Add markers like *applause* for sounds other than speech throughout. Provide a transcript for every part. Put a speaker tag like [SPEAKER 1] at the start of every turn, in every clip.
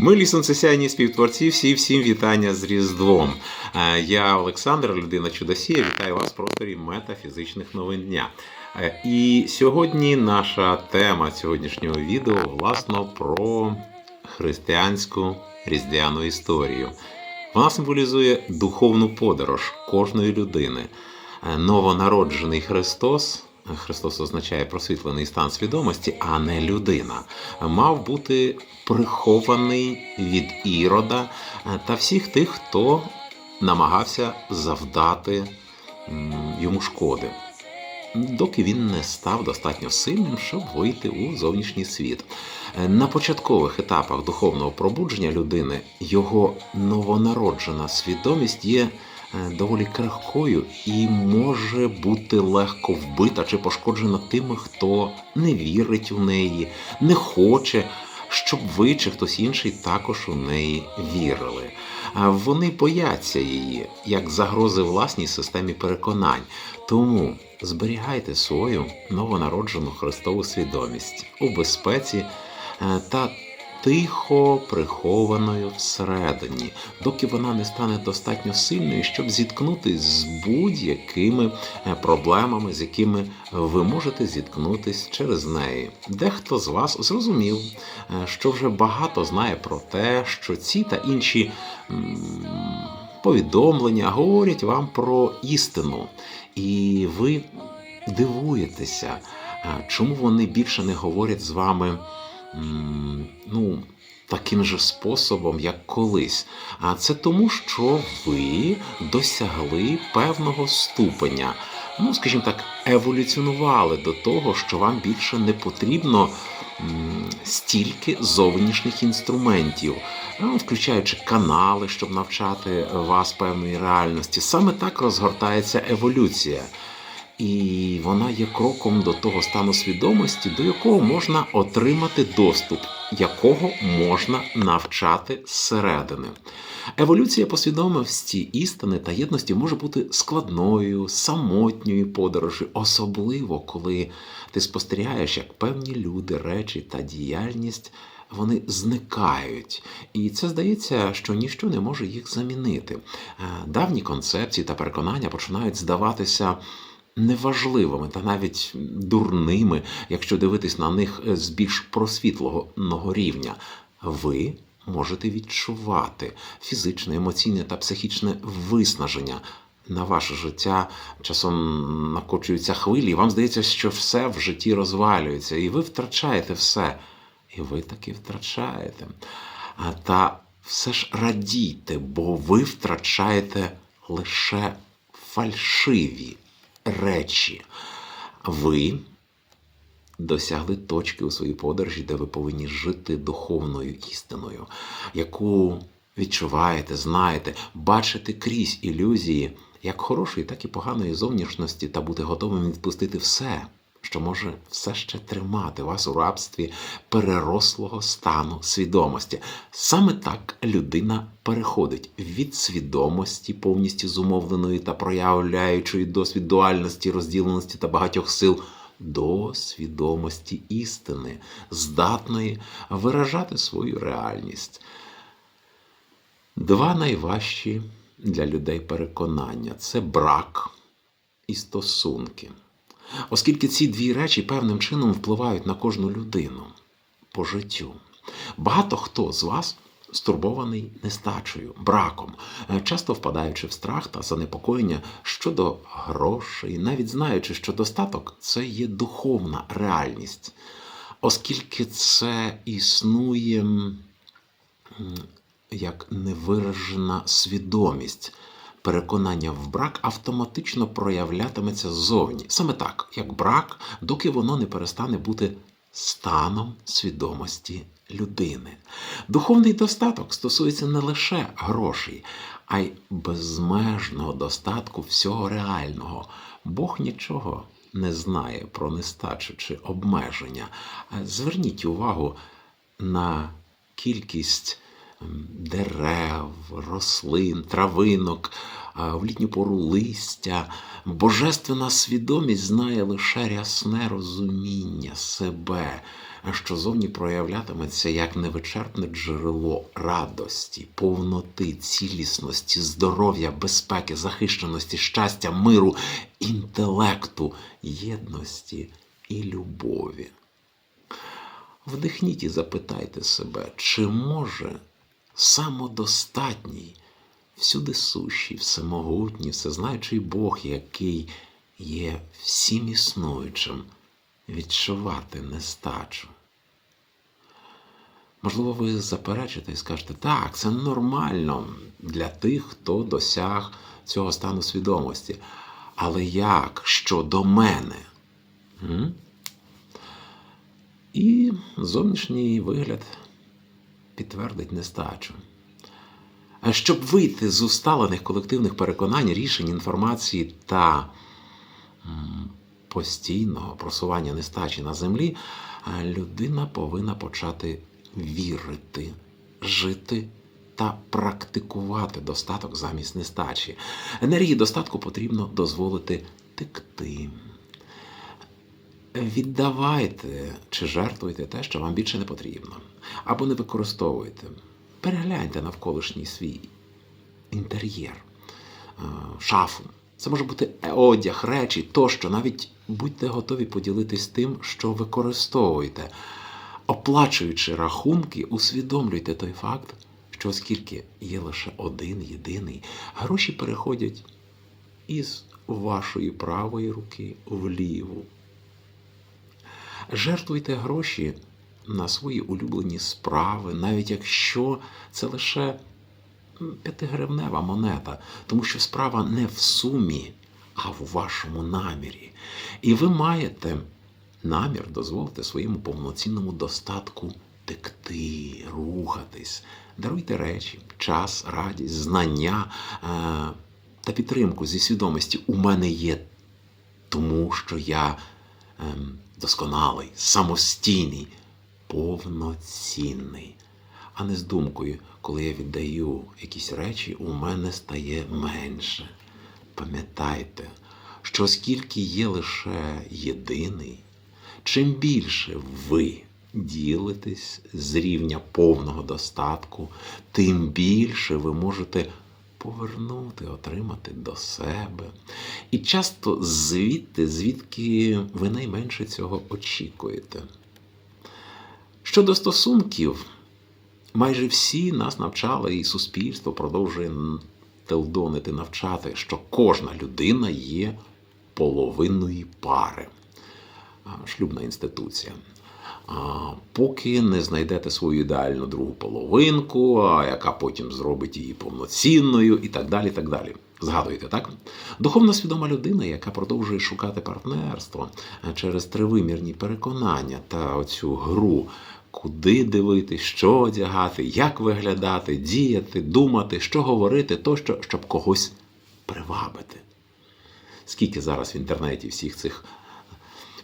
[SPEAKER 1] Милі сонцесяйні співтворці, всі всім вітання з Різдвом. Е, Я Олександр, людина Чудосія, вітаю вас в просторі метафізичних новин дня. Е, І сьогодні наша тема сьогоднішнього відео власно про християнську різдвяну історію. Вона символізує духовну подорож кожної людини. Е, Новонароджений Христос. Христос означає просвітлений стан свідомості, а не людина. Мав бути прихований від ірода та всіх тих, хто намагався завдати йому шкоди, доки він не став достатньо сильним, щоб вийти у зовнішній світ. На початкових етапах духовного пробудження людини його новонароджена свідомість є доволі крихкою і може бути легко вбита чи пошкоджена тими, хто не вірить у неї, не хоче, щоб ви чи хтось інший також у неї вірили. Вони бояться її як загрози власній системі переконань. Тому зберігайте свою новонароджену Христову свідомість у безпеці е, та тихо прихованою всередині, доки вона не стане достатньо сильною, щоб зіткнутися з будь-якими е, проблемами, з якими ви можете зіткнутись через неї. Дехто з вас зрозумів, е, що вже багато знає про те, що ці та інші повідомлення говорять вам про істину, і ви дивуєтеся, е, чому вони більше не говорять з вами ну, таким же способом, як колись. А це тому, що ви досягли певного ступеня. Ну, скажімо так, еволюціонували до того, що вам більше не потрібно стільки зовнішніх інструментів, включаючи канали, щоб навчати вас певної реальності. Саме так розгортається еволюція. І вона є кроком до того стану свідомості, до якого можна отримати доступ, якого можна навчати зсередини. Еволюція посвідомості істини та єдності може бути складною, самотньою подорожі, особливо коли ти спостерігаєш, як певні люди, речі та діяльність. Вони зникають, і це здається, що ніщо не може їх замінити. Е, Давні концепції та переконання починають здаватися неважливими та навіть дурними, якщо дивитись на них з більш просвітлого рівня. Ви можете відчувати фізичне, емоційне та психічне виснаження. На ваше життя часом накочуються хвилі, і вам здається, що все в житті розвалюється, і ви втрачаєте все. І ви таки втрачаєте. Та все ж радійте, бо ви втрачаєте лише фальшиві речі. Ви досягли точки у своїй подорожі, де ви повинні жити духовною істиною, яку відчуваєте, знаєте, бачите крізь ілюзії як хорошої, так і поганої зовнішності, та бути готовим відпустити все. Що може все ще тримати вас у рабстві перерослого стану свідомості. Саме так людина переходить від свідомості, повністю зумовленої та проявляючої досвід дуальності, розділеності та багатьох сил, до свідомості істини, здатної виражати свою реальність. Два найважчі для людей переконання це брак і стосунки. Оскільки ці дві речі певним чином впливають на кожну людину по життю. Багато хто з вас стурбований нестачею, браком, е, часто впадаючи в страх та занепокоєння щодо грошей, навіть знаючи, що достаток це є духовна реальність, оскільки це існує як невиражена свідомість. Переконання в брак автоматично проявлятиметься ззовні. Саме так, як брак, доки воно не перестане бути станом свідомості людини. Духовний достаток стосується не лише грошей, а й безмежного достатку всього реального. Бог нічого не знає про нестачу чи обмеження. Зверніть увагу на кількість дерев, рослин, травинок, в літню пору листя. Божественна свідомість знає лише рясне розуміння себе, що зовні проявлятиметься як невичерпне джерело радості, повноти, цілісності, здоров'я, безпеки, захищеності, щастя, миру, інтелекту, єдності і любові. Вдихніть і запитайте себе, чи може самодостатній, всюди сущий, всемогутній, всезнаючий Бог, який є всім існуючим, відчувати нестачу. Можливо, ви заперечите і скажете, так, це нормально для тих, хто досяг цього стану свідомості. Але як щодо мене? І зовнішній вигляд підтвердить нестачу. А щоб вийти з усталених колективних переконань, рішень, інформації та постійного просування нестачі на землі, людина повинна почати вірити, жити та практикувати достаток замість нестачі. Енергії достатку потрібно дозволити текти. Віддавайте чи жертвуйте те, що вам більше не потрібно, або не використовуйте. Перегляньте навколишній свій інтер'єр, е, шафу. Це може бути одяг, речі тощо. Навіть будьте готові поділитись тим, що використовуєте. Оплачуючи рахунки, усвідомлюйте той факт, що оскільки є лише один єдиний, гроші переходять із вашої правої руки в ліву. Жертвуйте гроші на свої улюблені справи, навіть якщо це лише п'ятигривнева монета, тому що справа не в сумі, а в вашому намірі. І ви маєте намір дозволити своєму повноцінному достатку текти, рухатись, даруйте речі, час, радість, знання е- та підтримку зі свідомості. У мене є тому, що я ем, досконалий, самостійний, повноцінний. А не з думкою, коли я віддаю якісь речі, у мене стає менше. Пам'ятайте, що оскільки є лише єдиний, чим більше ви ділитесь з рівня повного достатку, тим більше ви можете повернути, отримати до себе. І часто звідти, звідки ви найменше цього очікуєте. Щодо стосунків, майже всі нас навчали, і суспільство продовжує телдонити, навчати, що кожна людина є половинної пари. Шлюбна інституція. Поки не знайдете свою ідеальну другу половинку, яка потім зробить її повноцінною, і так далі. так далі. Згадуєте, так? Духовно свідома людина, яка продовжує шукати партнерство е, через тривимірні переконання та оцю гру, куди дивитись, що одягати, як виглядати, діяти, думати, що говорити, тощо, щоб когось привабити. Скільки зараз в інтернеті всіх цих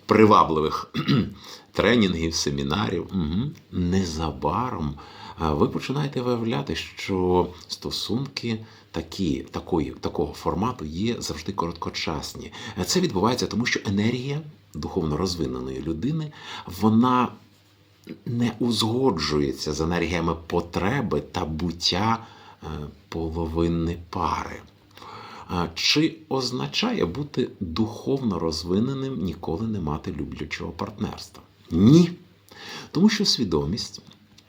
[SPEAKER 1] привабливих *clears throat* тренінгів, семінарів, угу. незабаром ви починаєте виявляти, що стосунки такі, такої, такого формату є завжди короткочасні. Це відбувається тому, що енергія духовно розвиненої людини, вона не узгоджується з енергіями потреби та буття е, половини пари. Чи означає бути духовно розвиненим ніколи не мати люблячого партнерства? Ні. Тому що свідомість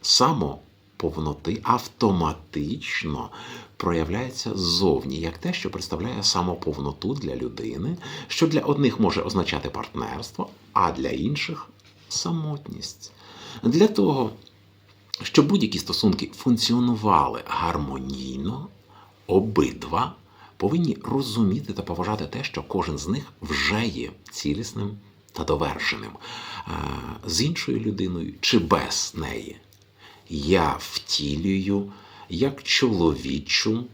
[SPEAKER 1] самоповноти автоматично проявляється ззовні, як те, що представляє самоповноту для людини, що для одних може означати партнерство, а для інших самотність. Для того, щоб будь-які стосунки функціонували гармонійно, обидва повинні розуміти та поважати те, що кожен з них вже є цілісним та довершеним е, з іншою людиною чи без неї. Я втілюю як чоловічу,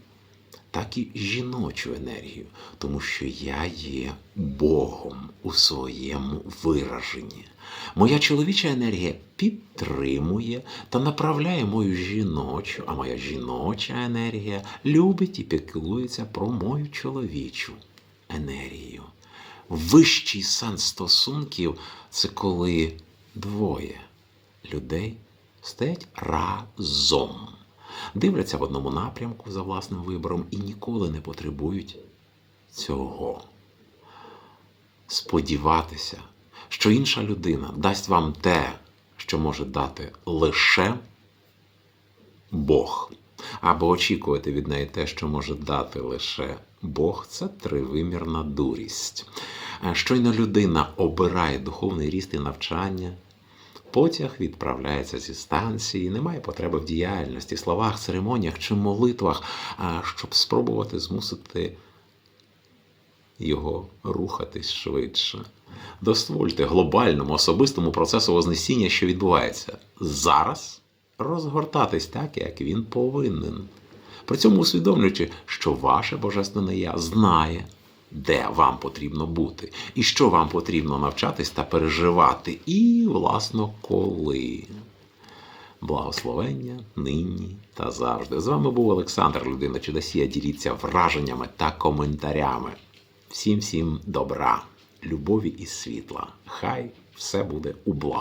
[SPEAKER 1] так і жіночу енергію, тому що я є Богом у своєму вираженні. Моя чоловіча енергія підтримує та направляє мою жіночу, а моя жіноча енергія любить і піклується про мою чоловічу енергію. Вищий сенс стосунків це коли двоє людей стоять разом, дивляться в одному напрямку за власним вибором і ніколи не потребують цього. Сподіватися, що інша людина дасть вам те, що може дати лише Бог. Або очікувати від неї те, що може дати лише Бог, це тривимірна дурість. Е, Щойно людина обирає духовний ріст і навчання, потяг відправляється зі станції, немає потреби в діяльності, словах, церемоніях чи молитвах, а щоб спробувати змусити його рухатись швидше. Дозвольте глобальному особистому процесу Вознесіння, що відбувається зараз, розгортатись так, як він повинен. При цьому усвідомлюючи, що ваше божественне я знає, де вам потрібно бути, і що вам потрібно навчатись та переживати, і, власно, коли. Благословення нині та завжди. З вами був Олександр, людина чудосія. Діліться враженнями та коментарями. Всім всім добра, любові і світла. Хай все буде у благо.